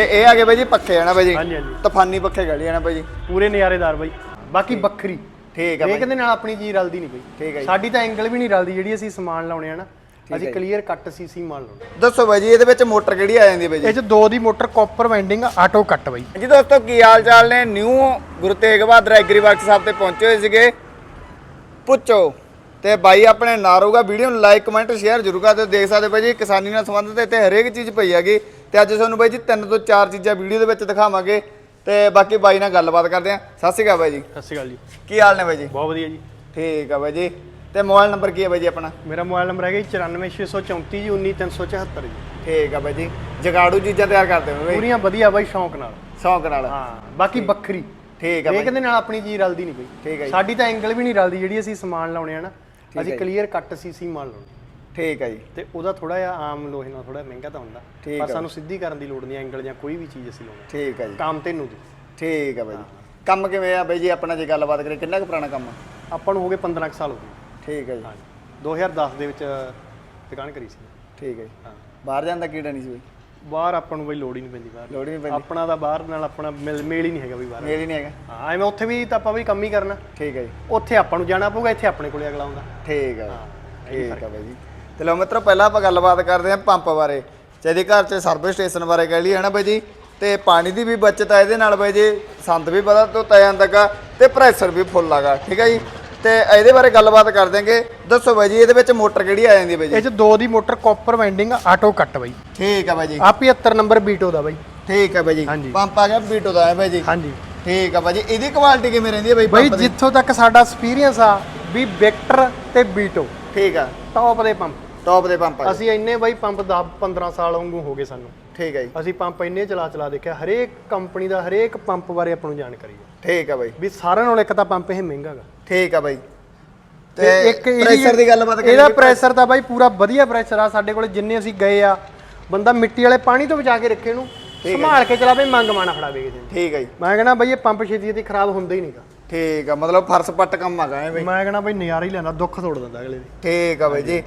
ਤੇ ਇਹ ਆ ਗਏ ਬਾਈ ਜੀ ਪੱਖੇ ਆ ਨਾ ਬਾਈ ਜੀ? ਹਾਂਜੀ ਹਾਂਜੀ। ਤੂਫਾਨੀ ਪੱਖੇ ਗੜੀ ਆ ਨਾ ਬਾਈ ਜੀ? ਪੂਰੇ ਨਜ਼ਾਰੇਦਾਰ ਬਾਈ। ਬਾਕੀ ਵੱਖਰੀ। ਠੀਕ ਆ ਬਾਈ। ਹਰੇਕ ਦੇ ਨਾਲ ਆਪਣੀ ਚੀਜ਼ ਰਲਦੀ ਨਹੀਂ ਬਈ। ਠੀਕ ਹੈ ਜੀ। ਸਾਡੀ ਤਾਂ ਐਂਗਲ ਵੀ ਨਹੀਂ ਰਲਦੀ ਜਿਹੜੀ ਅਸੀਂ ਸਮਾਨ ਲਾਉਣੇ ਆ ਨਾ। ਅਸੀਂ ਕਲੀਅਰ ਕੱਟ ਸੀਸੀ ਮਾਲ ਲਾਉਣੇ ਦੱਸੋ ਬਾਈ ਜੀ ਇਹਦੇ ਵਿੱਚ ਮੋਟਰ ਕਿਹੜੀ ਆ ਜਾਂਦੀ ਬਾਈ ਜੀ? ਇਹ ਚ ਦੋ ਦੀ motor copper winding auto cut ਬਈ। ਜੀ ਦੋਸਤੋ ਕੀ ਹਾਲ ਚਾਲ ਨੇ? New Guru Tegh Bahadur agri works sahib ਤੇ ਪਹੁੰਚੇ ਹੋਏ ਸੀਗੇ। ਪੁੱਛੋ। ਤੇ ਬਾਈ ਆਪਣੇ ਨਾਲ ਰਹੂਗਾ। ਵੀਡੀਓ ਨੂੰ ਲਾਈਕ ਕਮੈਂਟ ਸ਼ੇਅਰ ਜ਼ਰੂਰ ਕਰ ਦਿਓ। ਦੇਖ ਸਕਦੇ ਬਾਈ ਜੀ ਕਿਸਾਨੀ ਨਾਲ ਸੰਬੰਧਿਤ ਇੱਥੇ ਹਰੇਕ ਚੀਜ਼ ਪਈ ਹੈਗੀ। ਤੇ ਅੱਜ ਤੁਹਾਨੂੰ ਬਾਈ ਜੀ ਤਿੰਨ ਤੋਂ ਚਾਰ ਚੀਜ਼ਾਂ ਵੀਡੀਓ ਦੇ ਵਿੱਚ ਦਿਖਾਵਾਂਗੇ ਤੇ ਬਾਕੀ ਬਾਈ ਨਾਲ ਗੱਲਬਾਤ ਕਰਦੇ ਆਂ ਸਤਿ ਸ਼੍ਰੀ ਅਕਾਲ ਬਾਈ ਜੀ। ਸਤਿ ਸ਼੍ਰੀ ਅਕਾਲ ਜੀ। ਕੀ ਹਾਲ ਨੇ ਬਾਈ ਜੀ? ਬਹੁਤ ਵਧੀਆ ਜੀ। ਠੀਕ ਆ ਬਾਈ ਜੀ। ਤੇ ਮੋਬਾਈਲ ਨੰਬਰ ਕੀ ਹੈ ਬਾਈ ਜੀ ਆਪਣਾ? ਮੇਰਾ ਮੋਬਾਈਲ ਨੰਬਰ ਹੈਗਾ ਜੀ 94634 ਜੀ 19374 ਜੀ। ਠੀਕ ਆ ਬਾਈ ਜੀ। ਜਗਾੜੂ ਚੀਜ਼ਾਂ ਤਿਆਰ ਕਰਦੇ ਹੋ ਬਾਈ? ਪੂਰੀਆਂ ਵਧੀਆ ਬਾਈ ਸ਼ੌਂਕ ਨਾਲ। ਸ਼ੌਂਕ ਨਾਲ। ਹਾਂ ਬਾਕੀ ਵੱਖਰੀ। ਠੀਕ ਆ ਬਾਈ। ਦੇ ਨਾਲ ਆਪਣੀ ਚੀਜ਼ ਰਲਦੀ ਨਹੀਂ ਠੀਕ ਹੈ ਬਈ ਜੀ। ਸਾਡੀ ਤਾਂ ਐਂਗਲ ਵੀ ਨਹੀਂ ਰਲਦੀ ਜਿਹੜੀ ਅਸੀਂ ਸਮਾਨ ਲਾਉਣੇ ਆ ਨਾ। ਅਸੀਂ ਕਲੀਅਰ ਕੱਟ ਸੀਸੀ ਮਾਲ ਲਾਉਣੇ। ਠੀਕ ਆ ਜੀ। ਤੇ ਉਹਦਾ ਥੋੜਾ ਜਿਹਾ ਆਮ ਲੋਹੇ ਨਾਲ ਥੋੜਾ ਮਹਿੰਗਾ ਤਾਂ ਹੁੰਦਾ। ਠੀਕ ਪਰ ਆ। ਸਾਨੂੰ ਸਿੱਧੀ ਕਰਨ ਦੀ ਲੋੜ ਨਹੀਂ ਐਂਗਲ ਜਾਂ ਕੋਈ ਵੀ ਚੀਜ਼ ਅਸੀਂ ਲਾਉਣੀ। ਠੀਕ ਆ ਜੀ। ਕੰਮ ਤੈਨੂੰ ਦੀ ਠੀਕ ਆ ਬਾਈ ਜੀ। ਕੰਮ ਕਿਵੇਂ ਆ ਬਾਈ ਜੀ? ਆਪਣਾ ਜੇ ਗੱਲਬਾਤ ਕਰੀਏ ਕਿੰਨਾ ਕੁ ਪੁਰਾਣਾ ਕੰਮ ਆ? ਆਪਾਂ ਨੂੰ ਹੋ ਗਏ 15 ਕੁ ਸਾਲ ਹੋ ਗਏ। ਠੀਕ ਆ ਜੀ। ਹਾਂਜੀ 2010 ਦੇ ਵਿੱਚ ਦੁਕਾਨ ਕਰੀ ਸੀ। ਠੀਕ ਹੈ ਜੀ। ਹਾਂ। ਬਾਹਰ ਜਾਣ ਦਾ ਕੀੜਾ ਨਹੀਂ ਸੀ ਬਾਈ? ਬਾਹਰ ਆਪਾਂ ਨੂੰ ਬਈ ਲੋੜ ਹੀ ਨਹੀਂ ਪੈਂਦੀ ਬਾਹਰ। ਲੋੜ ਹੀ ਨਹੀਂ ਪੈਂਦੀ। ਆਪਣਾ ਤਾਂ ਬਾਹਰ ਨਾਲ ਆਪਣਾ ਮੇਲ ਮੇਲ ਹੀ ਨਹੀਂ ਹੈਗਾ ਬਈ ਬਾਹਰ। ਮੇਰੀ ਨਹੀਂ ਹੈਗਾ। ਹਾਂ ਐਵੇਂ ਉੱਥੇ ਵੀ ਤਾਂ ਆਪਾਂ ਵੀ ਕੰਮ ਹੀ ਕਰਨਾ। ਠੀਕ ਹੈ ਜੀ। ਉੱਥੇ ਆਪਾਂ ਨੂੰ ਜਾਣਾ ਪਊਗਾ ਇੱਥੇ ਆਪਣੇ ਕੋਲੇ ਅਗਲਾ ਆਉਂਦਾ। ਠੀਕ ਆ ਠੀਕ ਆ ਬਾਈ ਜੀ। ਤੇ ਲਓ ਮਿੱਤਰੋ ਪਹਿਲਾਂ ਆਪਾਂ ਗੱਲਬਾਤ ਕਰਦੇ ਹਾਂ ਪੰਪ ਬਾਰੇ ਜਿਹਦੇ ਘਰ 'ਚ ਸਰਵਿਸ ਸਟੇਸ਼ਨ ਬਾਰੇ ਕਹਿ ਲਈਏ ਹਨਾ ਬਾਈ ਜੀ? ਤੇ ਪਾਣੀ ਦੀ ਵੀ ਬਚਤ ਆ ਇਹਦੇ ਨਾਲ ਬਾਈ ਜੀ ਸੰਦ ਵੀ ਪਤਾ ਧੋਤਾ ਜਾਂਦਾਗਾ ਤੇ ਪ੍ਰੈਸ਼ਰ ਵੀ ਫੁੱਲ ਆਗਾ ਠੀਕ ਹੈ ਜੀ? ਤੇ ਇਹਦੇ ਬਾਰੇ ਗੱਲਬਾਤ ਕਰ ਦਿਆਂਗੇ ਦੱਸੋ ਬਾਈ ਜੀ ਇਹਦੇ ਵਿੱਚ ਮੋਟਰ ਕਿਹੜੀ ਆ ਜਾਂਦੀ ਹੈ ਬਾਈ ਜੀ? ਇਹ ਚ ਦੋ ਦੀ motor copper winding auto cut ਬਈ। ਠੀਕ ਆ ਬਾਈ ਜੀ। ਆ 75 ਨੰਬਰ ਬੀਟੋ ਦਾ ਬਈ। ਠੀਕ ਆ ਬਾਈ ਜੀ। ਹਾਂਜੀ। ਪੰਪ ਆ ਗਿਆ ਬੀਟੋ ਦਾ ਹੈ ਬਾਈ ਜੀ। ਹਾਂਜੀ। ਠੀਕ ਆ ਬਾਈ ਜੀ। ਇਹਦੀ ਕੁਆਲਿਟੀ ਕਿਵੇਂ ਰਹਿੰਦੀ ਹੈ ਬਾਈ ਬਈ ਪੰਪ ਦੀ? ਜਿੱਥੋਂ ਤੱਕ ਸਾਡਾ ਐਕਸਪੀਰੀਅੰਸ ਆ ਵੀ ਵਿਕਟਰ ਤੇ ਬੀਟੋ ਠੀਕ ਆ। ਟੌਪ ਦੇ ਪੰਪ। ਟੌਪ ਦੇ ਪੰਪ ਆ ਅਸੀਂ ਇੰਨੇ ਬਾਈ ਪੰਪ 10 15 ਸਾਲ ਵਾਂਗੂ ਹੋ ਗਏ ਸਾਨੂੰ। ਠੀਕ ਹੈ ਜੀ। ਅਸੀਂ ਪੰਪ ਇੰਨੇ ਚਲਾ ਚਲਾ ਦੇਖਿਆ ਹਰੇਕ ਕੰਪਨੀ ਦਾ ਹਰੇਕ ਪੰਪ ਬਾਰੇ ਆਪਾਂ ਨੂੰ ਜਾਣਕਾਰੀ ਹੈ ਠੀਕ ਆ ਬਾਈ। ਵੀ ਸਾਰਿਆਂ ਨਾਲੋਂ ਇੱਕ ਤਾਂ ਪੰਪ ਇਹ ਮਹਿੰਗਾ ਗਾ। ਠੀਕ ਆ ਬਾਈ। ਤੇ ਇੱਕ ਇਹਦੀ- ਪ੍ਰੈਸ਼ਰ ਦੀ ਗੱਲਬਾਤ ਕਰੀਏ ਇਹਦਾ ਪ੍ਰੈਸ਼ਰ ਤਾਂ ਬਾਈ ਪੂਰਾ ਵਧੀਆ ਪ੍ਰੈਸ਼ਰ ਆ ਸਾਡੇ ਕੋਲ ਜਿੰਨੇ ਅਸੀਂ ਗਏ ਆ ਬੰਦਾ ਮਿੱਟੀ ਵਾਲੇ ਪਾਣੀ ਤੋਂ ਬਚਾ ਕੇ ਰੱਖੇ ਨੂੰ ਸੰਭਾਲ ਕੇ ਚਲਾਵੇ ਮੰਗ ਮਾਣਾ ਫੜਾਵੇ ਕਿਸੇ ਨੂੰ। ਠੀਕ ਹੈ ਜੀ। ਮੈਂ ਕਹਿੰਦਾ ਬਾਈ ਇਹ ਪੰਪ ਛੇਤੀ ਛੇਤੀ ਖਰਾਬ ਹੁੰਦਾ ਹੀ ਨਹੀਂਗਾ। ਠੀਕ ਆ ਮਤਲਬ ਫਰਸ਼ ਪੱਟ ਕੰਮ ਆਗਾ ਐ ਬਈ ਮੈਂ ਕਹਿੰਦਾ ਬਾਈ ਨਜ਼ਾਰਾ ਹੀ ਲੈਂਦਾ ਦੁੱਖ ਤੋੜ ਦਿੰਦਾ ਅਗਲੇ ਦੀ। ਠੀਕ ਆ ਬਾਈ ਜੀ।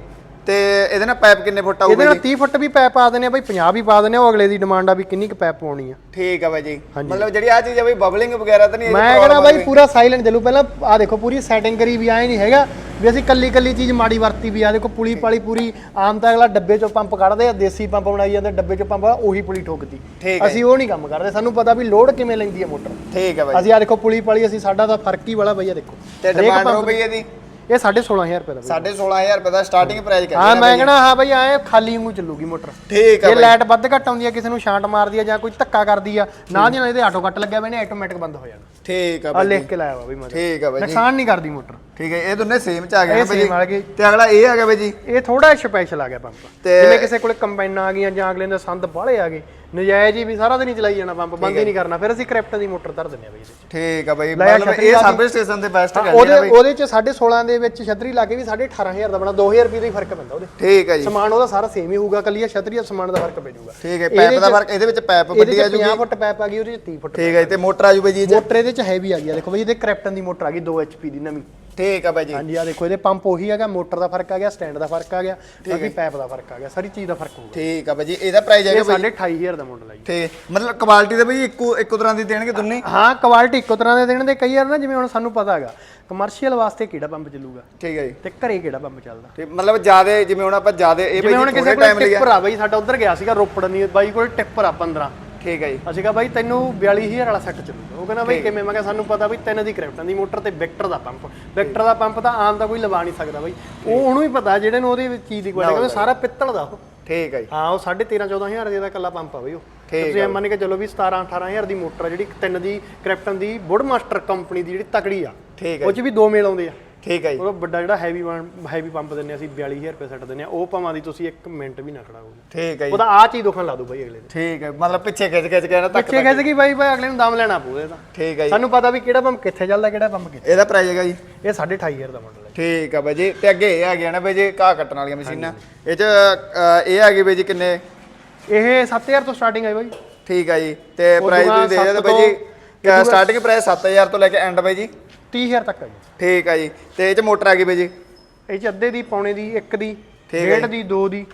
ਤੇ ਇਹਦੇ ਨਾਲ ਪਾਈਪ ਕਿੰਨੇ ਫੁੱਟ ਆਊਗਾ ਇਹਦੇ ਨਾਲ ਜੀ? 30 ਫੁੱਟ ਵੀ ਪੈਪ ਪਾ ਦਿੰਦੇ ਆ ਬਾਈ 50 ਵੀ ਪਾ ਆ ਉਹ ਅਗਲੇ ਦੀ ਡਿਮਾਂਡ ਆ ਵੀ ਕਿੰਨੀ ਕੁ ਪੈਪ ਪਾਉਣੀ ਆ। ਠੀਕ ਆ ਬਾਈ ਜੀ। ਮਤਲਬ ਜਿਹੜੀ ਆ ਚੀਜ਼ ਆ ਬਈ ਬਬਲਿੰਗ ਵਗੈਰਾ ਤਾਂ ਨਹੀਂ ਮੈਂ ਕਹਿੰਦਾ ਬਾਈ? ਪੂਰਾ ਸਾਇਲੈਂਟ ਚੱਲੂ। ਪਹਿਲਾਂ ਆ ਦੇਖੋ ਪੂਰੀ ਸੈਟਿੰਗ ਕਰੀ ਵੀ ਆਏ ਨਹੀਂ ਹੈਗਾ। ਵੀ ਅਸੀਂ ਕੱਲੀ ਕੱਲੀ ਚੀਜ਼ ਮਾੜੀ ਵਰਤੀ ਵੀ ਆ। ਦੇਖੋ ਪੁਲੀ ਪਾਲੀ ਪੂਰੀ ਆਮ ਤਾਂ ਅਗਲਾ ਡੱਬੇ ਚੋਂ ਪੰਪ ਕੱਢਦੇ ਆ ਦੇਸੀ ਪੰਪ ਬਣਾਈ ਜਾਂਦੇ ਡੱਬੇ ਚੋਂ ਪੰਪ ਉਹੀ ਪੁਲੀ ਠੋਕਦੀ। ਠੀਕ ਹੈ ਅਸੀਂ ਉਹ ਨਹੀਂ ਕੰਮ ਕਰਦੇ। ਸਾਨੂੰ ਪਤਾ ਵੀ ਲੋਡ ਕਿਵੇਂ ਲੈਂਦੀ ਹੈ ਮੋਟਰ। ਠੀਕ ਆ ਬਾਈ ਅਸੀਂ ਆ ਦੇਖੋ ਪੁਲੀ ਪਾਲੀ ਅਸੀਂ ਸਾਡਾ ਤਾਂ ਫ਼ਰਕ ਹੀ ਵਾਲਾ ਭਈਆ ਦੇਖੋ। ਤੇ ਡਿਮਾਂਡ ਹੋ ਬਈ ਇਹਦੀ? ਇਹ 16500 ਰੁਪਏ ਦਾ ਬਈ। 16500 ਰੁਪਏ ਦਾ ਸਟਾਰਟਿੰਗ ਪ੍ਰਾਈਸ ਕਰ ਹਾਂ ਮੈਂ ਕਹਿੰਦਾ ਹਾਂ ਬਈ ਐ ਖਾਲੀ ਵਾਂਗੂ ਚੱਲੂਗੀ ਮੋਟਰ। ਠੀਕ ਆ ਜੇ ਲਾਈਟ ਵੱਧ ਘੱਟ ਆਉਂਦੀ ਆ ਕਿਸੇ ਨੂੰ ਛਾਂਟ ਮਾਰਦੀ ਆ ਜਾਂ ਕੋਈ ਧੱਕਾ ਕਰਦੀ ਆ ਨਾਲ ਦੀ ਨਾਲ ਇਹਦੇ ਆਟੋ ਕੱਟ ਲੱਗਿਆ ਹੋਇਆ ਨੇ ਆਟੋਮੈਟਿਕ ਬੰਦ ਹੋ ਜਾਣਾ। ਠੀਕ ਆ ਬਾਈ ਲਿਖ ਕੇ ਲਾਇਆ ਵਾ ਬਈ ਮੈਂ ਠੀਕ ਆ ਬਾਈ ਨੁਕਸਾਨ ਨਹੀਂ ਕਰਦੀ ਮੋਟਰ। ਠੀਕ ਹੈ ਇਹ ਦੋਨੇ ਸੇਮ ਚ ਆ ਗਏ ਬਾਈ ਜੀ। ਤੇ ਅਗਲਾ ਇਹ ਆ ਗਿਆ ਬਾਈ ਜੀ। ਇਹ ਥੋੜਾ ਸਪੈਸ਼ਲ ਆ ਗਿਆ ਪੰਪ। ਜਿਵੇਂ ਕਿਸੇ ਕੋਲੇ ਕੰਬਾਈਨਾਂ ਆ ਗਈਆਂ ਜਾਂ ਅਗਲੇ ਦੇ ਸੰਦ ਬਾਹਲੇ ਆ ਗਏ ਨਜਾਇਜ਼ ਹੀ ਵੀ ਸਾਰਾ ਦਿਨ ਹੀ ਚਲਾਈ ਜਾਣਾ ਪੰਪ ਬੰਦ ਹੀ ਨਹੀਂ ਕਰਨਾ। ਫਿਰ ਅਸੀਂ ਕ੍ਰਿਪਟ ਦੀ ਮੋਟਰ ਧਰ ਦਿੰਦੇ ਆ ਬਈ ਇਹਦੇ 'ਚ ਠੀਕ ਆ ਬਾਈ ਮਤਲਬ ਇਹ। ਸਰਵਿਸ ਸਟੇਸ਼ਨ ਤੇ ਬੈਸਟ ਹਾਂ, ਗੱਲ ਉਹਦੇ ਹੈ ਉਹਦੇ 'ਚ 16.5 ਦੇ ਵਿੱਚ ਛਤਰੀ ਲਾ ਕੇ ਵੀ 18500 ਦਾ ਬਣਾ 2000 ਰੁਪਏ ਦਾ ਹੀ ਫ਼ਰਕ ਪੈਂਦਾ ਉਹਦੇ। ਠੀਕ ਹੈ ਜੀ। ਸਮਾਨ ਉਹਦਾ ਸਾਰਾ ਸੇਮ ਹੀ ਹੋਊਗਾ ਕੱਲੀ ਛਤਰੀ ਦਾ ਸਮਾਨ ਦਾ ਫ਼ਰਕ ਪੈ ਜਾਊਗਾ ਠੀਕ ਹੈ ਪੈਪ ਦਾ ਫ਼ਰਕ ਇਹਦੇ ਵਿੱਚ ਪੈਪ ਵੱਡੀ ਆ 'ਚ ਜੂਗੀ। 50 ਫੁੱਟ ਪੈਪ ਆ ਗਈ ਉਹਦੇ 'ਚ 30 ਫੁੱਟ ਠੀਕ ਹੈ ਤੇ ਮੋਟਰ ਆ ਜੂ ਬਾਈ ਜੀ? ਮੋਟਰ ਇਹਦੇ 'ਚ ਹੈਵੀ ਆ ਗਈ ਆ। ਦੇਖੋ ਬਈ ਇਹਦੇ ਕ੍ਰਿਪਟਨ ਦੀ ਮੋਟਰ ਆ ਗਈ 2 HP ਦੀ ਨਵੀਂ। ਠੀਕ ਆ ਬਾਈ ਜੀ। ਹਾਂਜੀ ਆ ਦੇਖੋ ਇਹਦੇ ਪੰਪ ਉਹੀ ਹੈਗਾ ਮੋਟਰ ਦਾ ਫ਼ਰਕ ਆ ਗਿਆ ਸਟੈਂਡ ਦਾ ਫ਼ਰਕ ਆ ਗਿਆ ਬਾਕੀ ਪੈਪ ਦਾ ਫ਼ਰਕ ਆ ਗਿਆ ਸਾਰੀ ਚੀਜ਼ ਦਾ ਫ਼ਰਕ ਹੋਊਗਾ। ਠੀਕ ਆ ਬਾਈ ਜੀ ਇਹਦਾ ਪ੍ਰਾਈਸ ਹੈਗਾ ਬਾਈ 28500 ਦਾ ਮਾਡਲ ਹੈ ਜੀ। ਤੇ ਮਤਲਬ ਕੁਆਲਿਟੀ ਦੇ ਬਈ ਇੱਕੋ ਇੱਕੋ ਤਰ੍ਹਾਂ ਦੀ ਦੇਣਗੇ ਦੋਨੇ? ਹਾਂ ਕੁਆਲਿਟੀ ਇੱਕੋ ਤਰ੍ਹਾਂ ਦੇ ਦੇਣ ਦੇ ਕਈ ਵਾਰ ਨਾ ਜਿਵੇਂ ਹੁਣ ਸਾਨੂੰ ਪਤਾ ਹੈਗਾ ਕਮਰਸ਼ੀਅਲ ਵਾਸਤੇ ਕਿਹੜਾ ਪੰਪ ਚੱਲੂਗਾ? ਠੀਕ ਹੈ ਜੀ। ਤੇ ਘਰੇ ਕਿਹੜਾ ਪੰਪ ਚੱਲਦਾ? ਤੇ ਮਤਲਬ ਜਿਆਦੇ ਜਿਵੇਂ ਹੁਣ ਆਪਾਂ ਜਿਆਦੇ ਇਹ ਬਈ ਥੋੜੇ ਟਾਈਮ ਕੋਲ ਲਈ ਟਿੱਪਰ ਆ ਬਾਈ ਸਾਡਾ ਉਧਰ ਗਿਆ ਸੀਗਾ ਰੋਪੜ ਨਹੀਂ ਬਾਈ ਕੋਲ ਟਿੱਪਰ ਆ 15 ਠੀਕ ਹੈ ਜੀ। ਅਸੀਂ ਕਿਹਾ ਬਾਈ ਤੈਨੂੰ 42000 ਵਾਲਾ ਸੈੱਟ ਚੱਲੂਗਾ ਉਹ ਕਹਿੰਦਾ ਬਾਈ ਕਿਵੇਂ? ਮੈਂ ਕਿਹਾ ਸਾਨੂੰ ਪਤਾ ਵੀ ਤਿੰਨ ਦੀ ਕ੍ਰਿਪਟਨ ਦੀ ਮੋਟਰ ਤੇ ਵਿਕਟਰ ਦਾ ਪੰਪ ਵਿਕਟਰ ਦਾ ਪੰਪ ਤਾਂ ਆਮ ਤਾਂ ਕੋਈ ਲਵਾ ਨਹੀਂ ਸਕਦਾ ਬਾਈ। ਉਹ ਉਹਨੂੰ ਹੀ ਪਤਾ ਜਿਹੜੇ ਨੂੰ ਉਹਦੀ ਚੀਜ਼ ਦੀ ਕੁਆਲਿਟੀ ਕਿਉਂਕਿ ਸਾਰਾ ਪਿੱਤਲ ਦਾ ਉਹ। ਠੀਕ ਹੈ ਜੀ। ਹਾਂ ਉਹ 13.5 14000 ਰੁਪਏ ਦਾ ਇਕੱਲਾ ਪੰਪ ਆ ਬਈ ਉਹ। ਠੀਕ ਤੁਸੀਂ ਐਂ ਮੰਨ ਕੇ ਚੱਲੋ ਵੀ 17 18000 ਦੀ ਮੋਟਰ ਆ ਜਿਹੜੀ ਤਿੰਨ ਦੀ ਕ੍ਰਿਪਟਨ ਦੀ ਵੁੱਡ ਮਾਸਟਰ ਕੰਪਨੀ ਦੀ ਜਿਹੜੀ ਤਕੜੀ ਆ। ਠੀਕ ਹੈ ਉਹ ਚ ਵੀ ਦੋ ਮੇਲ ਆਉਂਦੇ ਆ। ਠੀਕ ਹੈ ਜੀ। ਉਹ ਵੱਡਾ ਜਿਹੜਾ ਹੈਵੀ ਹੈਵੀ ਪੰਪ ਦਿੰਨੇ ਅਸੀਂ 42000 ਰੁਪਏ ਸੈੱਟ ਦਿੰਨੇ ਆ ਉਹ ਭਾਵਾਂ ਦੀ ਤੁਸੀਂ 1 ਮਿੰਟ ਵੀ ਨਾ ਖੜਾਓਗੇ ਠੀਕ ਹੈ ਜੀ। ਉਹਦਾ ਆ ਚੀਜ਼ ਦੁਖਣ ਲਾ ਦੋ ਬਾਈ ਅਗਲੇ ਦੇ ਠੀਕ ਹੈ ਮਤਲਬ ਪਿੱਛੇ ਖਿੱਚ ਖਿੱਚ ਕੇ ਨਾ ਤੱਕ ਪਿੱਛੇ ਕਹਿੰਦੇ ਕਿ ਬਾਈ ਬਾਈ ਅਗਲੇ ਨੂੰ ਦਮ ਲੈਣਾ ਪਊ ਇਹਦਾ ਠੀਕ ਹੈ ਜੀ। ਸਾਨੂੰ ਪਤਾ ਵੀ ਕਿਹੜਾ ਪੰਪ ਕਿੱਥੇ ਚੱਲਦਾ ਕਿਹੜਾ ਪੰਪ ਕਿੱਥੇ। ਇਹਦਾ ਪ੍ਰਾਈਸ ਹੈਗਾ ਜੀ। ਇਹ 28500 ਦਾ ਮਾਡਲ ਹੈ ਠੀਕ ਆ ਬਾਈ ਜੀ ਤੇ ਅੱਗੇ ਇਹ ਆ ਗਿਆ ਨਾ ਬਾਈ ਜੀ ਘਾਹ ਕੱਟਣ ਵਾਲੀਆਂ ਮਸ਼ੀਨਾਂ। ਇਹ ਚ ਇਹ ਆ ਗਈ ਬਾਈ ਜੀ ਕਿੰਨੇ? ਇਹ 7000 ਤੋਂ ਸਟਾਰਟਿੰਗ ਹੈ ਬਾਈ। ਠੀਕ ਆ ਜੀ ਤੇ ਪ੍ਰਾਈਸ ਵੀ ਦੇ ਦਿਓ ਬਾਈ ਜੀ ਸਟਾਰਟਿੰਗ ਪ੍ਰਾਈਸ 7000 ਤੋਂ ਲੈ ਕੇ ਐਂਡ ਬਾਈ ਜੀ। 30000 ਤੱਕ ਹੈ ਜੀ। ਠੀਕ ਆ ਜੀ। ਤੇ ਇਹ ਚ ਮੋਟਰ ਆ ਗਈ ਬਾਈ ਜੀ? ਇਹ ਚ ਅੱਧੇ ਦੀ ਪੌਣੇ ਦੀ ਇੱਕ ਦੀ ਠੀਕ ਹੈ ਡੇਢ ਦੀ ਦੋ ਦੀ।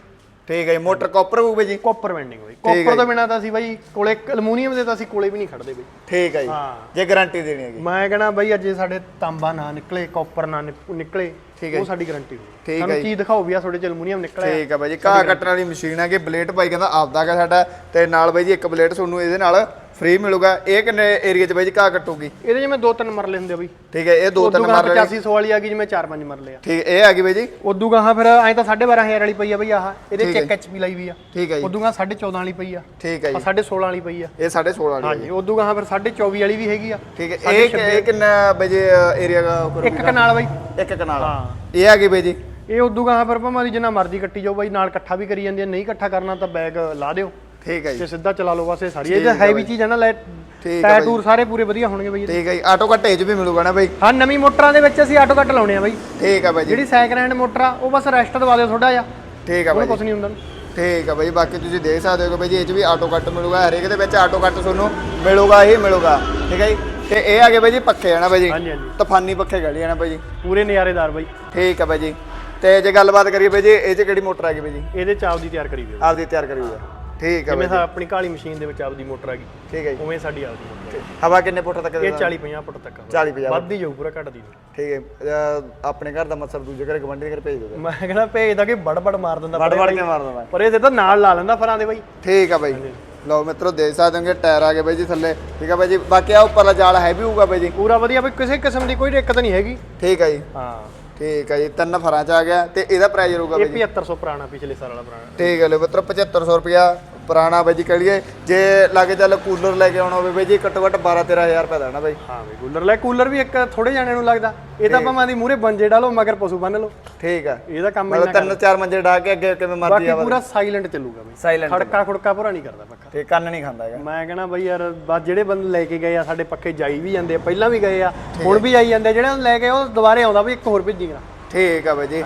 ਠੀਕ ਹੈ ਜੀ। ਮੋਟਰ ਕਾਪਰ ਹੋਊ ਬਾਈ ਜੀ? ਕਾਪਰ ਵੈਂਡਿੰਗ ਬਾਈ ਠੀਕ ਹੈ ਕਾਪਰ ਤੋਂ ਬਿਨਾ ਤਾਂ ਅਸੀਂ ਬਾਈ ਕੋਲੇ ਐਲੂਮੀਨੀਅਮ ਦੇ ਤਾਂ ਅਸੀਂ ਕੋਲੇ ਵੀ ਨਹੀਂ ਖੜਦੇ ਬਾਈ। ਠੀਕ ਹੈ ਜੀ। ਹਾਂ। ਜੇ ਗਾਰੰਟੀ ਦੇਣੀ ਹੈਗੀ। ਮੈਂ ਕਹਣਾ ਬਾਈ ਅੱਜ ਸਾਡੇ ਤਾਂਬਾ ਨਾ ਨਿਕਲੇ ਕਾਪਰ ਨਾ ਨਿਕ- ਨਿਕਲੇ ਠੀਕ ਹੈ ਉਹ ਸਾਡੀ ਗਾਰੰਟੀ ਹੋਊ। ਠੀਕ ਹੈ ਸਾਨੂੰ ਜੀ। ਚੀਜ਼ ਦਿਖਾਓ ਵੀ ਆ ਤੁਹਾਡੇ ਚ ਐਲੂਮੀਨੀਅਮ ਨਿਕਲਿਆ। ਠੀਕ ਹੈ ਬਾਈ ਜੀ। ਘਾਹ ਕੱਟਣ ਵਾਲੀ ਮਸ਼ੀਨ ਹੈਗੀ ਬਲੇਡ ਭਾਈ ਕਹਿੰਦਾ ਆਪਦਾ ਹੈਗਾ ਸਾਡਾ। ਤੇ ਨਾਲ ਬਾਈ ਜੀ ਇੱਕ ਬਲੇਡ ਤੁਹਾਨੂੰ ਇਹਦੇ ਨਾਲ ਫ੍ਰੀ ਮਿਲੂਗਾ। ਇਹ ਕਿੰਨੇ ਏਰੀਆ 'ਚ ਬਾਈ ਜੀ? ਘਾਹ ਕੱਟੂਗੀ। ਇਹਦੇ ਜਿਵੇਂ ਦੋ ਤਿੰਨ ਮਰਲੇ ਹੁੰਦੇ ਆ ਬਾਈ। ਠੀਕ ਹੈ ਇਹ ਦੋ ਤਿੰਨ ਗਾਹਾਂ ਮਾਰ 8500 ਵਾਲੀ ਆ ਗਈ ਜਿਵੇਂ 4-5 ਮਰਲੇ ਆ। ਠੀਕ ਇਹ ਆ ਗਈ ਬਾਈ ਜੀ। ਉਦੋਂ ਗਾਹਾਂ ਫਿਰ ਐਂ ਤਾਂ 12500 ਵਾਲੀ ਪਈ ਆ ਬਈ ਆਹ। ਇਹਦੇ ਠੀਕ ਚ ਹੈ ਇੱਕ ਐਚਪੀ ਲਾਈ ਵੀ ਆ। ਠੀਕ ਹੈ ਜੀ। ਉਦੋਂ ਗਾਹਾਂ 14.5 ਵਾਲੀ ਪਈ ਆ। ਠੀਕ ਹੈ ਆ ਜੀ। 16.5 ਵਾਲੀ ਪਈ ਆ। ਇਹ 16.5 ਵਾਲੀ ਹੈ। ਹਾਂਜੀ ਉਦੋਂ ਗਾਹਾਂ ਫਿਰ 24 ਵਾਲੀ ਵੀ ਹੈਗੀ ਆ। ਠੀਕ ਹੈ। ਇਹ ਇਹ ਕਿੰਨਾ ਬਾਈ ਜੀ ਏਰੀਆ ਦਾ? ਇੱਕ ਕਨਾਲ ਬਾਈ। ਇੱਕ ਕਨਾਲ। ਹਾਂ। ਇਹ ਆ ਗਈ ਬਾਈ ਜੀ। ਇਹ ਉਦੋਂ ਗਾਹਾਂ ਫਿਰ ਭਾਵੇਂ ਜਿੰਨਾ ਮਰਜ਼ੀ ਕੱਟੀ ਜਾਓ ਬਾਈ ਨਾਲ ਇਕੱਠਾ ਵੀ ਕਰੀ ਜਾਂਦੀ ਆ। ਨਹੀਂ ਇਕੱਠਾ ਕਰਨਾ ਤਾਂ ਬੈਗ ਲਾ ਦਿਓ। ਠੀਕ ਹੈ ਜੀ। ਤੇ ਸਿੱਧਾ ਚਲਾ ਲਓ ਬਸ ਇਹ ਸਾਰੀ। ਇਹ ਹੈ ਹੈਵੀ। ਚੀਜ਼ ਆ ਨਾ ਲੈ ਠੀਕ ਹੈ ਟਾਇਰ। ਟੂਰ ਸਾਰੇ ਪੂਰੇ ਵਧੀਆ ਹੋਣਗੇ ਬਾਈ। ਠੀਕ ਹੈ ਜੀ। ਆਟੋ ਕੱਟ ਏਜ ਵੀ ਮਿਲੂਗਾ ਨਾ ਬਾਈ। ਹਾਂ ਨਵੀਂ ਮੋਟਰਾਂ ਦੇ ਵਿੱਚ ਅਸੀਂ ਆਟੋ ਕੱਟ ਲਾਉਣੇ ਆ ਬਾਈ। ਠੀਕ ਹੈ ਬਾਈ ਜਿਹੜੀ ਸੈਕਿੰਡ ਹੈਂਡ ਮੋਟਰ ਆ ਉਹ ਬਸ ਰੈਸਟ ਦਵਾ ਦਿਓ ਥੋੜਾ ਜਿਹਾ। ਠੀਕ ਹੈ ਬਾਈ ਕੁਝ ਨਹੀਂ ਹੁੰਦਾ ਠੀਕ ਹੈ ਬਾਈ। ਬਾਕੀ ਤੁਸੀਂ ਦੇਖ ਸਕਦੇ ਹੋ ਕਿ ਬਾਈ ਜੀ ਇਹ 'ਚ ਵੀ ਆਟੋ ਕੱਟ ਮਿਲੂਗਾ। ਹਰੇਕ ਦੇ ਵਿੱਚ ਆਟੋ ਕੱਟ ਤੁਹਾਨੂੰ ਮਿਲੂਗਾ ਹੀ ਮਿਲੂਗਾ। ਠੀਕ ਹੈ ਜੀ। ਤੇ ਇਹ ਆ ਗਏ ਬਾਈ ਜੀ ਪੱਖੇ ਆ ਨਾ ਬਾਈ ਜੀ? ਹਾਂਜੀ ਹਾਂਜੀ। ਤੂਫਾਨੀ ਪੱਖੇ ਗੜੀ ਆ ਨਾ ਬਾਈ ਜੀ? ਪੂਰੇ ਨਜ਼ਾਰੇਦਾਰ ਬਾਈ। ਠੀਕ ਹੈ ਬਾਈ ਜੀ। ਤੇ ਜੇ ਗੱਲਬਾਤ ਕਰੀਏ ਬਾਈ ਜੀ ਇਹ 'ਚ ਕਿਹੜੀ ਮੋਟਰ ਆ ਗਈ ਬਾਈ ਜੀ? ਇਹਦੇ ਚ ਆਪਦੀ ਤਿਆਰ ਕਰੀ ਦਿਓ। ਆਪਦੀ ਤਿਆਰ ਕਰੀ ਹੋਈ ਆ ਠੀਕ ਹੈ ਜਿਵੇਂ ਸਾ ਆਪਣੀ ਕਾਲੀ ਮਸ਼ੀਨ ਦੇ ਵਿੱਚ ਆਪਦੀ ਮੋਟਰ ਆ ਗਈ। ਠੀਕ ਹੈ ਜੀ। ਉਵੇਂ ਸਾਡੀ ਆਪਦੀ ਮੋਟਰ ਹੈ। ਹਵਾ ਕਿੰਨੇ ਫੁੱਟ ਤੱਕ ਇਹ ਦੇ? 40 50 ਫੁੱਟ ਤੱਕ ਆ। 40 50 ਵੱਧ ਹੀ ਜਾਊ ਪੂਰਾ ਘਟਦੀ ਨਹੀਂ ਠੀਕ ਹੈ ਅਹ ਆਪਣੇ ਘਰ ਦਾ ਮਤਲਬ ਦੂਜੇ ਘਰੇ ਗਵੰਡੀ ਦੇ ਘਰ ਭੇਜ ਦਿਓ। ਮੈਂ ਕਹਿੰਦਾ ਭੇਜਦਾ ਕਿ ਬੜ ਬੜ ਮਾਰ ਦਿੰਦਾ ਵੜ ਵੜ ਕੇ ਮਾਰ ਦਵਾਂ ਪਰ ਇਹ ਤਾਂ ਨਾਲ ਲਾ ਲੈਂਦਾ ਫਰਾਂ ਦੇ ਬਾਈ। ਠੀਕ ਆ ਬਾਈ। ਲਓ ਮਿੱਤਰੋ ਦੇਖ ਸਕਦੇ ਹੋਗੇ ਟਾਇਰ ਆ ਗਏ ਬਾਈ ਜੀ ਥੱਲੇ। ਠੀਕ ਆ ਬਾਈ ਜੀ। ਬਾਕੀ ਆ ਉੱਪਰਲਾ ਜਾਲ ਹੈਵੀ ਹੋਊਗਾ ਬਾਈ ਜੀ। ਪੂਰਾ ਵਧੀਆ ਬਈ ਕਿਸੇ ਕਿਸਮ ਦੀ ਕੋਈ ਦਿੱਕਤ ਨਹੀਂ ਹੈਗੀ। ਠੀਕ ਆ ਜੀ। ਹਾਂ। ਠੀਕ ਆ ਜੀ ਤਿੰਨ ਫਰਾਂ ਚ ਆ ਗਿਆ ਤੇ ਇਹਦਾ ਪ੍ਰਾਈਸ ਬਾਈ ਇਹ ਜੀ। 7500 ਪੁਰਾਣਾ ਪਿਛਲੇ ਸਾਲ ਵਾਲਾ ਪੁਰਾਣਾ। ਠੀਕ ਹੈ ਲਓ ਮਿੱਤਰੋ 7500 ਰੁਪਿਆ ਪੁਰਾਣਾ ਬਾਈ ਜੀ ਕਹ ਲਈਏ ਜੇ ਲਾਗੇ ਚੱਲ ਕੂਲਰ ਲੈ ਕੇ ਆਉਣਾ ਹੋਵੇ ਬਾਈ ਜੀ ਘੱਟੋ ਘੱਟ 12 13000 ਰੁਪਏ ਦਾ ਨਾ ਬਾਈ। ਹਾਂ ਬਈ ਕੂਲਰ ਲੈ ਕੂਲਰ ਵੀ ਇੱਕ ਥੋੜੇ ਜਾਣਿਆਂ ਨੂੰ ਲੱਗਦਾ। ਇਹ ਤਾਂ ਭਾਵੇਂ ਦੀ ਮੂਰੇ ਬੰਜੇ ਡਾਲੋ ਮਗਰ ਪਸ਼ੂ ਬੰਨ ਲਓ। ਠੀਕ ਆ। ਇਹਦਾ ਕੰਮ ਮਤਲਬ ਤਿੰਨ ਚਾਰ ਮੰਜੇ ਢਾ ਕੇ ਅੱਗੇ ਕਿਵੇਂ ਮਰਜ਼ੀ ਬਾਕੀ ਪੂਰਾ ਸਾਇਲੈਂਟ ਚੱਲੂਗਾ ਬਈ। ਸਾਇਲੈਂਟ ਖੜਕਾ ਖੁੜਕਾ ਪੂਰਾ ਨਹੀਂ ਕਰਦਾ ਪੱਕਾ। ਤੇ ਕੰਨ ਨਹੀਂ ਖਾਂਦਾ ਹੈਗਾ। ਮੈਂ ਕਹਿੰਦਾ ਬਈ ਯਾਰ ਬਸ ਜਿਹੜੇ ਬੰਦੇ ਲੈ ਕੇ ਗਏ ਆ ਸਾਡੇ ਪੱਕੇ ਜਾਈ ਵੀ ਜਾਂਦੇ ਆ ਪਹਿਲਾਂ ਵੀ ਗਏ ਆ ਹੁਣ ਵੀ ਆਈ ਜਾਂਦੇ ਜਿਹੜੇ ਲੈ ਕੇ ਉਹ ਦੁਬਾਰੇ ਆਉਂਦਾ ਵੀ ਇੱਕ ਹੋਰ ਭੇਜੀਗਾ ਠੀਕ ਆ ਬਾਈ ਜੀ।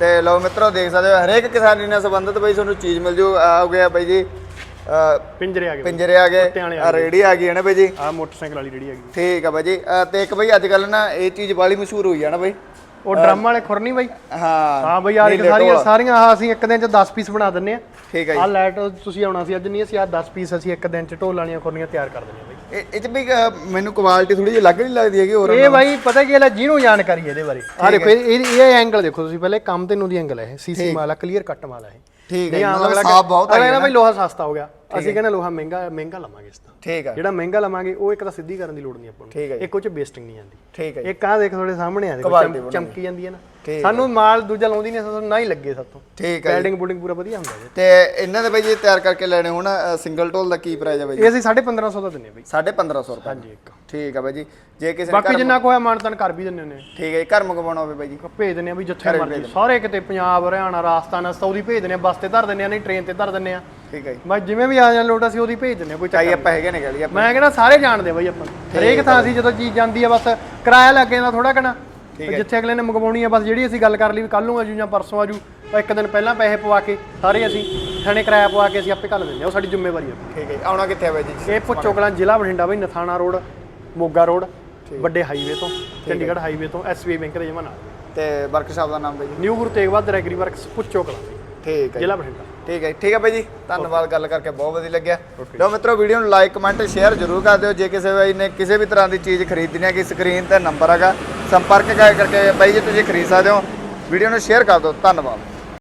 ਤੇ ਲਓ ਮਿੱਤਰੋ ਦੇਖ ਸਕਦੇ ਹੋ ਹਰੇਕ ਕਿਸਾਨੀ ਨਾਲ ਸੰਬੰਧਿਤ ਬਾਈ ਤੁਹਾਨੂੰ ਚੀਜ਼ ਮਿਲ ਜੂ ਆ ਹੋ ਗਿਆ ਬਾਈ ਜੀ। ਪਿੰਜਰੇ ਆ ਗਏ ਪਿੰਜਰੇ ਆ ਗਏ ਆ ਰੇੜੀ ਆ ਗਈ ਹੈ ਨਾ ਬਾਈ ਜੀ? ਆ ਮੋਟਰਸਾਈਕਲ ਵਾਲੀ ਜਿਹੜੀ ਹੈਗੀ ਠੀਕ ਆ ਬਾਈ ਜੀ। ਤੇ ਇੱਕ ਬਾਈ ਅੱਜ ਕੱਲ ਨਾ ਇਹ ਚੀਜ਼ ਬਾਲੀ ਮਸ਼ਹੂਰ ਹੋਈ ਆ ਨਾ ਬਾਈ ਉਹ ਡਰਮ ਵਾਲੇ ਖੁਰਨੀ ਬਾਈ? ਹਾਂ ਹਾਂ ਬਈ ਆ ਸਾਰੀਆਂ ਸਾਰੀਆਂ ਆਹ ਅਸੀਂ ਇੱਕ ਦਿਨ ਚ 10 ਪੀਸ ਬਣਾ ਦਿੰਨੇ ਆ। ਠੀਕ ਆ ਆ ਲਾਈਟ ਤੁਸੀਂ ਆਉਣਾ ਸੀ ਅੱਜ ਨਹੀਂ ਅਸੀਂ ਆ 10 ਪੀਸ ਅਸੀਂ ਇੱਕ ਦਿਨ ਚ ਢੋਲ ਵਾਲੀਆਂ ਖੁਰਨੀਆਂ ਤਿਆਰ ਕਰ ਦਿੰਨੇ ਆ ਬਈ। ਜੀ ਇਹ ਚ ਵੀ ਮੈਨੂੰ ਕੁਆਲਿਟੀ ਥੋੜੀ ਜਿਹੀ ਲੱਗ ਨਹੀਂ ਲੱਗਦੀ ਹੈਗੀ ਹੋਰ ਇਹ ਬਾਈ ਪਤਾ ਕੀ ਹੈ? ਜਿਹਨੂੰ ਜਾਣਕਾਰੀ ਇਹਦੇ ਬਾਰੇ। ਆ ਦੇਖੋ ਇਹ ਇਹ- ਇਹ ਐਂਗਲ ਦੇਖੋ ਤੁਸੀਂ ਪਹਿਲੇ ਕੰਮ ਤੇ ਨੂੰ ਦੀ ਐਂਗਲ ਹੈ। ਇਹ ਸੀਸੀ ਮਾਲਾ ਕਲੀਅਰ ਕੱਟ ਮਾਲਾ ਹੈ ਠੀਕ ਹੈ ਮਤਲਬ ਸਾਫ਼ ਬਹੁਤ ਅਗਲਾ ਹੈ ਕਹਿੰਦਾ ਬਈ ਲੋਹਾ ਸਸਤਾ ਹੋ ਗਿਆ। ਅਸੀਂ ਕਹਿੰਦੇ ਲੋਹਾ ਮਹਿੰਗਾ ਮਹਿੰਗਾ ਲਵਾਂਗੇ ਇਸ ਤਾਂ ਠੀਕ ਆ ਜਿਹੜਾ ਮਹਿੰਗਾ ਲਵਾਂਗੇ ਉਹ ਇੱਕ ਤਾਂ ਸਿੱਧੀ ਕਰਨ ਦੀ ਲੋੜ ਨਹੀਂ ਆਪਾਂ ਠੀਕ ਹੈ ਨੂੰ ਇੱਕ ਉਹ ਚ ਵੇਸਟਿੰਗ ਨਹੀਂ ਆਉਂਦੀ। ਠੀਕ ਹੈ ਇੱਕ ਆ ਦੇਖ ਤੁਹਾਡੇ ਸਾਹਮਣੇ ਆ ਦੇਖੋ ਚਮਕੀ ਜਾਂਦੀ ਹੈ ਨਾ। ਸਾਨੂੰ ਮਾਲ ਦੂਜਾ ਲਾਉਂਦੀ ਨਹੀਂ ਸਾਨੂੰ ਨਾ ਹੀ ਲੱਗੇ ਸਾਤੋਂ ਠੀਕ ਜੀ। ਬੈਲਡਿੰਗ ਬੁਲਡਿੰਗ ਪੂਰਾ ਵਧੀਆ ਹੁੰਦਾ ਜੀ। ਤੇ ਇਹਨਾਂ ਦੇ ਬਾਈ ਜੀ ਤਿਆਰ ਕਰਕੇ ਲੈਣੇ ਹੁਣ ਸਿੰਗਲ ਟੋਲ ਦਾ ਕੀ ਪ੍ਰਾਈਸ ਹੈ ਬਾਈ ਜੀ? ਇਹ ਅਸੀਂ 1550 ਦਾ ਦਿੰਨੇ ਬਈ। 1550 ਰੁਪਏ ਹਾਂਜੀ ਇੱਕ। ਠੀਕ ਆ ਬਾਈ ਜੀ। ਜੇ ਕਿਸੇ ਨੇ ਬਾਕੀ ਜਿੰਨਾ ਕੋਈ ਮਾਨਤਨ ਕਰ ਵੀ ਦਿੰਨੇ ਨੇ ਠੀਕ ਹੈ ਘਰ ਮੰਗਵਾਉਣਾ ਹੋਵੇ ਬਾਈ ਜੀ। ਭੇਜ ਦਿੰਨੇ ਆ ਵੀ ਜਿੱਥੇ ਮਰਜ਼ੀ। ਸਾਰੇ ਕਿਤੇ ਪੰਜਾਬ ਹਰਿਆਣਾ ਰਾਜਸਥਾਨ ਸਊਦੀ ਭੇਜ ਦਿੰਨੇ ਆ ਬੱਸ ਤੇ ਧਰ ਦਿੰਨੇ ਆ ਨਹੀਂ ਟ੍ਰੇਨ ਤੇ ਧਰ ਦਿੰਨੇ ਆ। ਠੀਕ ਹੈ ਜੀ। ਮੈਂ ਜਿਵੇਂ ਵੀ ਆ ਜਾਂ ਲੋਟ ਅਸੀਂ ਉਹਦੀ ਭੇਜ ਦਿੰਨੇ ਆ ਕੋਈ ਚਾਈ ਆਪਾਂ ਹੈਗੇ ਨੇ ਗਲੀ ਆਪਾਂ। ਮੈਂ ਕਹਿੰਦਾ ਸਾਰੇ ਜਾਣਦੇ ਆ ਬਈ ਆਪਾਂ। ਹਰੇਕ ਥਾਂ ਅਸੀਂ ਜਦੋਂ ਚੀਜ਼ ਜਾਂਦੀ ਆ ਬਸ ਕਿਰਾਇਆ ਲੱਗ ਜਾਂਦਾ ਥੋੜਾ ਕਣਾ ਜਿੱਥੇ ਅਗਲੇ ਨੇ ਮੰਗਵਾਉਣੀ ਆ ਬਸ ਜਿਹੜੀ ਅਸੀਂ ਗੱਲ ਕਰ ਲਈ ਵੀ ਕੱਲ ਨੂੰ ਆਜੂ ਜਾਂ ਪਰਸੋਂ ਆਜੂ ਇੱਕ ਦਿਨ ਪਹਿਲਾਂ ਪੈਸੇ ਪਵਾ ਕੇ ਸਾਰੇ ਅਸੀਂ ਥਾਣੇ ਕਿਰਾਇਆ ਪਵਾ ਕੇ ਅਸੀਂ ਆਪੇ ਘੱਲ ਦਿੰਦੇ ਆ ਉਹ ਸਾਡੀ ਜ਼ਿੰਮੇਵਾਰੀ ਆ। ਠੀਕ ਹੈ। ਆਉਣਾ ਕਿੱਥੇ ਹੈ ਬਾਈ ਜੀ? ਇਹ ਪੁੱਚੋ ਕਲਾਂ ਜ਼ਿਲ੍ਹਾ ਬਠਿੰਡਾ ਬਈ ਨਥਾਣਾ ਰੋਡ ਮੋਗਾ ਰੋਡ ਵੱਡੇ ਹਾਈਵੇ ਤੋਂ ਚੰਡੀਗੜ੍ਹ ਹਾਈਵੇ ਤੋਂ ਐਸਬੀਆਈ ਬੈਂਕ ਦੇ ਜਮਾ ਨਾਲ। ਤੇ ਵਰਕਸ਼ਾਪ ਦਾ ਨਾਮ ਬਾਈ ਜੀ? New Guru Tegh Bahadur agri works Puchho Kalan ਠੀਕ ਹੈ। ਜ਼ਿਲ੍ਹਾ ਬਠਿੰਡਾ। ਠੀਕ ਹੈ ਠੀਕ ਹੈ ਬਾਈ ਜੀ। ਧੰਨਵਾਦ ਗੱਲ ਕਰਕੇ ਬਹੁਤ ਵਧੀਆ ਲੱਗਿਆ। ਲਓ ਮਿੱਤਰੋ ਵੀਡੀਓ ਨੂੰ ਲਾਈਕ ਕਮੈਂਟ ਸ਼ੇਅਰ ਜ਼ਰੂਰ ਕਰ ਦਿਓ। ਜੇ ਕਿਸੇ ਬਾਈ ਨੇ ਕਿਸੇ ਵੀ ਤਰ੍ਹਾਂ ਦੀ ਚੀਜ਼ ਖਰੀਦਣੀ ਹੈ ਕਿ ਸਕਰੀਨ ਤੇ ਨੰਬਰ ਹੈਗਾ ਸੰਪਰਕ ਕਰ- ਕਰਕੇ ਬਾਈ ਜੀ ਤੁਸੀਂ ਖਰੀਦ ਸਕਦੇ ਹੋ। ਵੀਡੀਓ ਨੂੰ ਸ਼ੇਅਰ ਕਰ ਦਿਓ। ਧੰਨਵਾਦ।